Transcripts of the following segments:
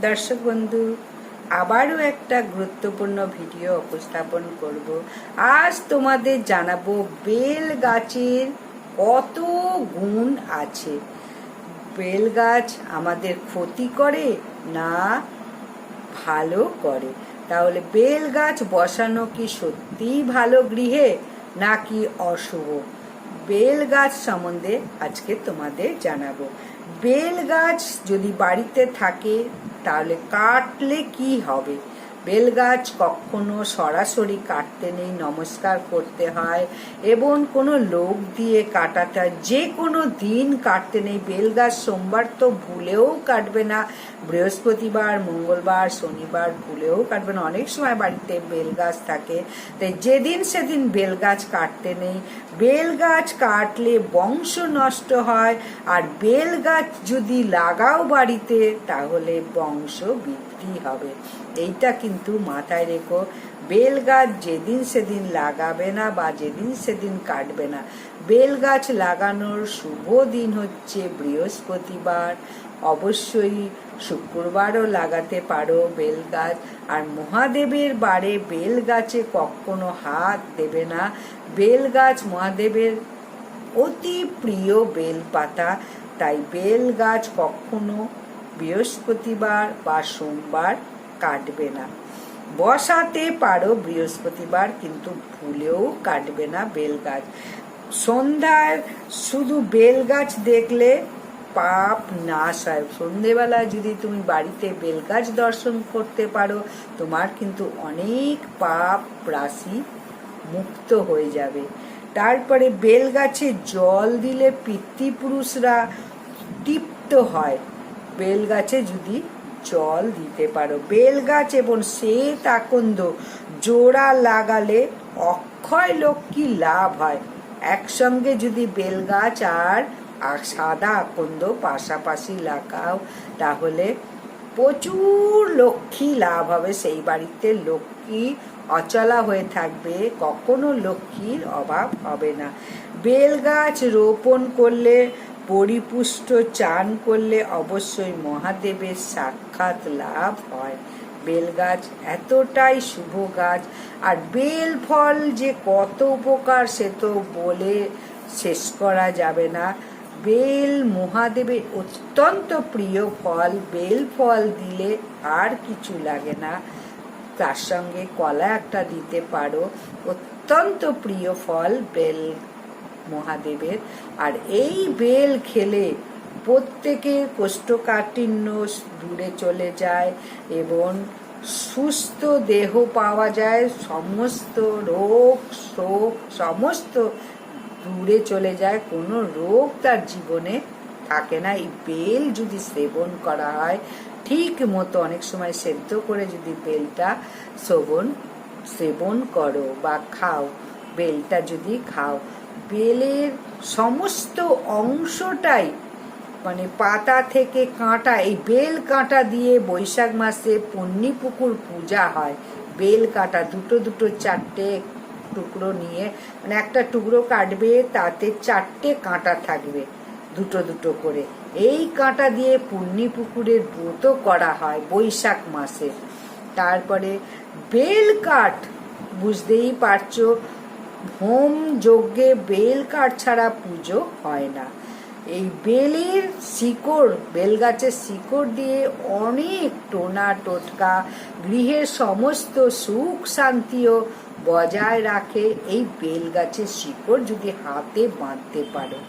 দর্শক বন্ধু, আবারও একটা গুরুত্বপূর্ণ ভিডিও উপস্থাপন করব। আজ তোমাদের জানাব বেল গাছের কত গুণ আছে। বেল গাছ আমাদের ক্ষতি করে না ভালো করে? তাহলে বেল গাছ বসানো কি সত্যিই ভালো গৃহে নাকি অশুভ? বেল গাছ সম্বন্ধে আজকে তোমাদের জানাব। বেল গাছ যদি বাড়িতে থাকে, তাহলে কাটলে কি হবে? বেল গাছ কখনো সরাসরি কাটতে নেই, নমস্কার করতে হয় এবং কোনো লোক দিয়ে কাটাটা যে কোনো দিন কাটতে নেই। বেল গাছ সোমবার তো ভুলেও কাটবে না, বৃহস্পতিবার, মঙ্গলবার, শনিবার ভুলেও কাটবে না। অনেক সময় বাড়িতে বেল গাছ থাকে, তাই যেদিন সেদিন বেল গাছ কাটতে নেই। বেল গাছ কাটলে বংশ নষ্ট হয়, আর বেল গাছ যদি লাগাও বাড়িতে, তাহলে বংশ বৃদ্ধি হবে? এইটা কিন্তু মাথায় রেখো। বেল গাছ যেদিন সেদিন লাগাবে না বা যেদিন সেদিন কাটবে না। বেল গাছ লাগানোর শুভ দিন হচ্ছে বৃহস্পতিবার। অবশ্যই শুক্রবারও লাগাতে পারো বেল গাছ আর মহাদেবের বারে বেল গাছে কখনো হাত দেবে না। বেল গাছ মহাদেবের অতি প্রিয় বেল পাতা তাই বেল গাছ কখনো বৃহস্পতিবার বা সোমবার কাটবে না। বসাতে পারো বৃহস্পতিবার, কিন্তু ভুলেও কাটবে না বেল গাছ সন্ধ্যায় শুধু বেল গাছ দেখলে পাপ নাশ হয়। সন্ধেবেলা যদি তুমি বাড়িতে বেল গাছ দর্শন করতে পারো, তোমার কিন্তু অনেক পাপ রাশি মুক্ত হয়ে যাবে। তারপরে বেল গাছে জল দিলে পিতৃপুরুষরা তৃপ্ত হয়। বেল গাছে যদি জল দিতে পারো। বেল গাছ এবং শ্বেত আকন্দ জোড়া লাগালে অক্ষয় লক্ষ্মী লাভ হয়। একসঙ্গে যদি বেল গাছ আর আর সাদা আকন্দ পাশাপাশি লাগাও, তাহলে প্রচুর লক্ষ্মী লাভ হবে। সেই বাড়িতে লক্ষ্মী অচলা হয়ে থাকবে, কখনো লক্ষ্মীর অভাব হবে না। বেল গাছ রোপণ করলে পরিপুষ্ট চান করলে অবশ্যই মহাদেবের সাক্ষাৎ লাভ হয়। বেল গাছ এতটাই শুভ গাছ, আর বেল ফল যে কত উপকার সে তো বলে শেষ করা যাবে না। বেল মহাদেবের অত্যন্ত প্রিয় ফল বেল ফল দিলে আর কিছু লাগে না। তার সঙ্গে কলা একটা দিতে পারো। অত্যন্ত প্রিয় ফল বেল মহাদেবের। আর এই বেল খেলে প্রত্যেকের কোষ্ঠকাঠিন্য দূরে চলে যায় এবং সুস্থ দেহ পাওয়া যায়, সমস্ত রোগ, শোক, সমস্ত দূরে চলে যায়। কোনো রোগ তার জীবনে থাকে না। এই বেল যদি সেবন করা হয়, ঠিক মতো অনেক সময় সেদ্ধ করে যদি বেলটা সেবন সেবন করো বা খাও, বেলটা যদি খাও। বেলের সমস্ত অংশটাই মানে পাতা থেকে কাঁটা, এই বেল কাঁটা দিয়ে বৈশাখ মাসে পন্নী পুকুর পূজা হয়। বেল কাঁটা, দুটো দুটো, চারটে টুকরো নিয়ে মানে একটা টুকরো কাটবে, তাতে চারটে কাঁটা থাকবে, দুটো দুটো করে। এই কাঁটা দিয়ে পূর্ণি পুকুরের ব্রত করা হয় বৈশাখ মাসে। তারপরে বেল কাঠ, বুঝতেই পারছ হোম যজ্ঞে বেল কাঠ ছাড়া পুজো হয় না। এই বেলের শিকড়, বেল গাছের শিকড় দিয়ে অনেক টোনা টোটকা গৃহের সমস্ত সুখ শান্তিও বজায় রাখে এই বেল গাছের শিকড় যদি হাতে বাঁধতে পারো।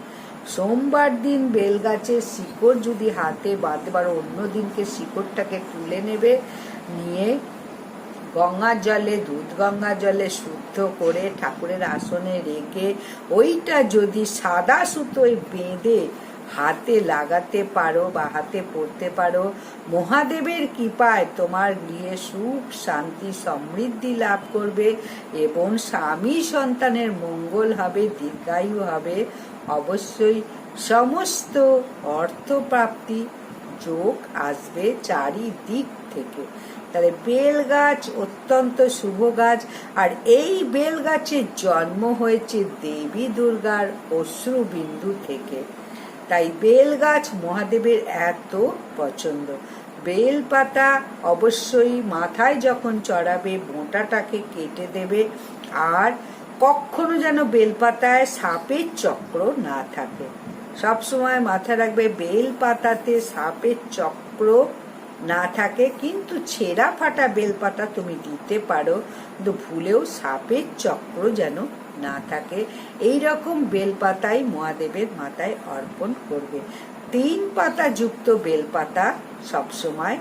সোমবার দিন বেল গাছের শিকড় যদি হাতে বাঁধতে পারো, অন্য দিনকে শিকড়টাকে তুলে নেবে, নিয়ে গঙ্গার জলে, দুধ গঙ্গা জলে শুদ্ধ করে ঠাকুরের আসনে রেখে ওইটা যদি সাদা সুতোয় বেঁধে হাতে লাগাতে পারো বা হাতে পড়তে পারো, মহাদেবের কৃপায় তোমার গৃহে সুখ, শান্তি, সমৃদ্ধি লাভ করবে এবং স্বামী সন্তানের মঙ্গল হবে, দীর্ঘায়ু হবে। অবশ্যই সমস্ত অর্থপ্রাপ্তি যোগ আসবে চারিদিক থেকে। তাহলে বেল গাছ অত্যন্ত শুভ গাছ, আর এই বেল গাছের জন্ম হয়েছে দেবী দুর্গার অশ্রুবিন্দু থেকে। তাই বেল গাছ মহাদেবের এত পছন্দ। বেল পাতা অবশ্যই মাথায় যখন চড়াবে বোঁটাটাকে কেটে দেবে, আর কখনো যেন বেলপাতায় সাপের চক্র না থাকে। সব সময় মাথায় রাখবে বেল পাতাতে সাপের চক্র না থাকে, কিন্তু ছেঁড়া ফাটা বেলপাতা তুমি দিতে পারো, কিন্তু ভুলেও সাপের চক্র যেন না থাকে। এই রকম বেলপাতাই মহাদেবের মাথায় অর্পণ করবে। তিন পাতা যুক্ত বেলপাতা সবসময়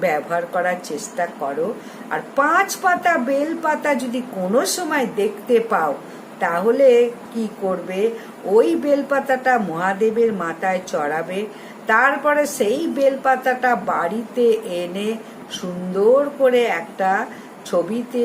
ব্যবহার করার চেষ্টা করো। আর পাঁচ পাতা বেল পাতা যদি কোনো সময় দেখতে পাও তাহলে কি করবে? ওই বেলপাতাটা মহাদেবের মাথায় চড়াবে, তারপরে সেই বেলপাতাটা বাড়িতে এনে সুন্দর করে একটা ছবিতে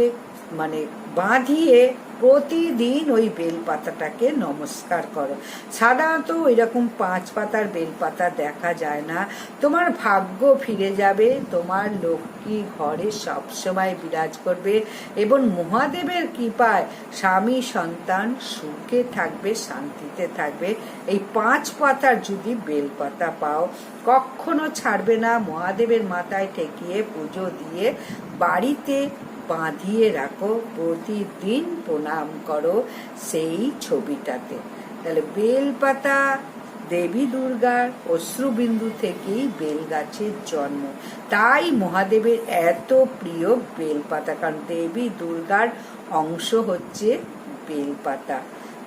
মানে বাঁধিয়ে প্রতিদিন ওই বেলপাতাটাকে নমস্কার করো। সাধারণত ওই রকম পাঁচ পাতার বেলপাতা দেখা যায় না। তোমার ভাগ্য ফিরে যাবে, তোমার লক্ষ্মী ঘরে সবসময় বিরাজ করবে এবং মহাদেবের কৃপায় স্বামী সন্তান সুখে থাকবে, শান্তিতে থাকবে। এই পাঁচ পাতার যদি বেলপাতা পাও, কখনো ছাড়বে না। মহাদেবের মাথায় ঠেকিয়ে পুজো দিয়ে বাড়িতে বাঁধিয়ে রাখো, প্রতিদিন প্রণাম করো সেই ছবিটাতে। তাহলে বেলপাতা, দেবী দুর্গার অশ্রুবিন্দু থেকেই বেল গাছের জন্ম। তাই মহাদেবের এত প্রিয় বেলপাতা, কারণ দেবী দুর্গার অংশ হচ্ছে বেলপাতা।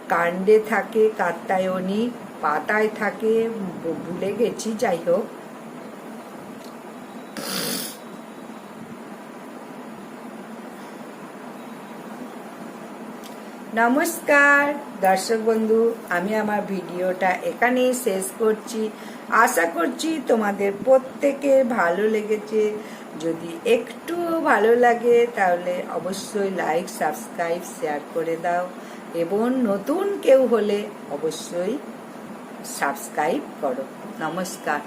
কাণ্ডে থাকে কাত্তায়নী পাতায় থাকে, ভুলে গেছি, যাই হোক। নমস্কার, দর্শক বন্ধু, আমি আমার ভিডিওটা এখানেই শেষ করছি। আশা করছি তোমাদের প্রত্যেকে ভালো লেগেছে। যদি একটু ভালো লাগে, তাহলে অবশ্যই লাইক সাবস্ক্রাইব শেয়ার করে দাও। এবং নতুন কেউ হলে অবশ্যই সাবস্ক্রাইব করো। নমস্কার।